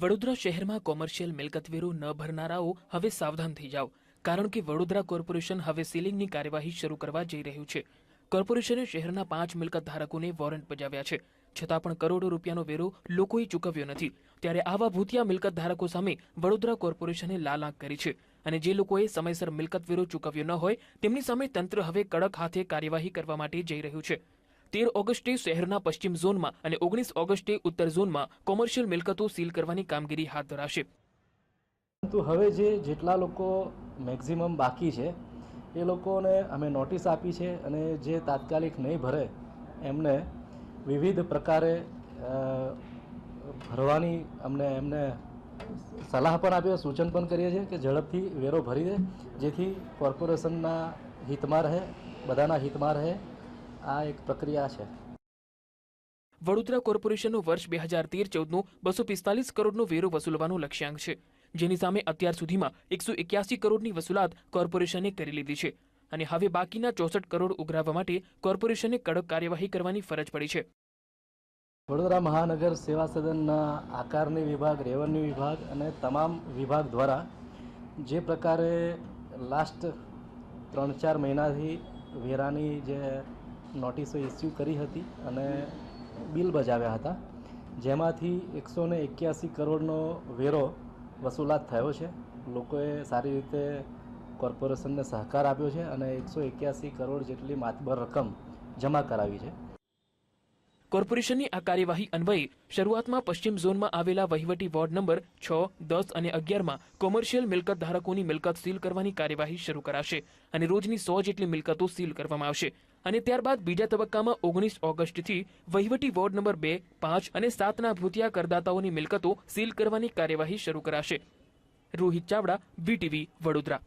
વડોદરા શહેરમાં કોમર્શિયલ મિલકત વેરો ન ભરનારાઓ હવે સાવધાન થઈ જાઓ, કારણ કે વડોદરા કોર્પોરેશન હવે સીલિંગની કાર્યવાહી શરૂ કરવા જઈ રહ્યું છે. કોર્પોરેશને શહેરના પાંચ મિલકત ધારકોને વોરંટ બજાવ્યા છે. છતાં પણ કરોડો રૂપિયાનો વેરો લોકોએ ચૂકવ્યો નથી. ત્યારે આવા ભૂતિયા મિલકત ધારકો સામે વડોદરા કોર્પોરેશને લાલ આંખ કરી છે અને જે લોકોએ સમયસર મિલકત વેરો ચૂકવ્યો ન હોય, તેમની સામે તંત્ર હવે કડક હાથે કાર્યવાહી કરવા માટે જઈ રહ્યું છે. તેર ઓગસ્ટે શહેરના પશ્ચિમ ઝોનમાં અને ઓગણીસ ઓગસ્ટે ઉત્તર ઝોનમાં કોમર્શિયલ મિલકતો સીલ કરવાની કામગીરી હાથ ધરાશે. પરંતુ હવે જે જેટલા લોકો મેક્ઝિમમ બાકી છે, એ લોકોને અમે નોટિસ આપી છે અને જે તાત્કાલિક નહીં ભરે, એમને વિવિધ પ્રકારે ભરવાની અમને એમને સલાહ પણ આપીએ સૂચન પણ કરીએ છીએ કે ઝડપથી વેરો ભરી દે, જેથી કોર્પોરેશનના હિતમાં રહે, બધાના હિતમાં રહે આ એક પ્રક્રિયા છે. વડોદરા કોર્પોરેશનનું વર્ષ બે હજાર તેર ચૌદનું બસો પિસ્તાલીસ કરોડનો વેરો વસૂલવાનો લક્ષ્યાંક છે. જેની સામે અત્યાર સુધીમાં એકસો એક્યાસી કરોડની વસૂલાત કોર્પોરેશને કરી લીધી છે અને હવે બાકીના ચોસઠ કરોડ ઉઘરાવવા માટે કોર્પોરેશને કડક કાર્યવાહી કરવાની ફરજ પડી છે. વડોદરા મહાનગર સેવા સદનના આકારની વિભાગ રેવન્યુ વિભાગ અને તમામ વિભાગ દ્વારા જે પ્રકારે લાસ્ટ ત્રણ ચાર મહિનાથી વેરાની જે નોટિસો ઇસ્યુ કરી હતી અને બિલ બજાવ્યા હતા. જેમાંથી એકસો ને એક્યાસી કરોડનો વેરો વસૂલાત થયો છે. લોકોએ સારી રીતે કોર્પોરેશનને સહકાર આપ્યો છે અને એકસો એક્યાસી કરોડ જેટલી માતબર રકમ જમા કરાવી છે. કોર્પોરેશનની આ કાર્યવાહી અન્વયે શરૂઆતમાં પશ્ચિમ ઝોનમાં આવેલા વહીવટી વોર્ડ નંબર છ, દસ અને અગિયારમાં કોમર્શિયલ મિલકત ધારકોની મિલકત સીલ કરવાની કાર્યવાહી શરૂ કરાશે અને રોજની સો જેટલી મિલકતો સીલ કરવામાં આવશે. અને ત્યારબાદ બીજા તબક્કામાં ઓગણીસ ઓગસ્ટથી વહીવટી વોર્ડ નંબર બે, પાંચ અને સાતના ભૂતિયા કરદાતાઓની મિલકતો સીલ કરવાની કાર્યવાહી શરૂ કરાશે. રોહિત ચાવડા, વીટીવી, વડોદરા.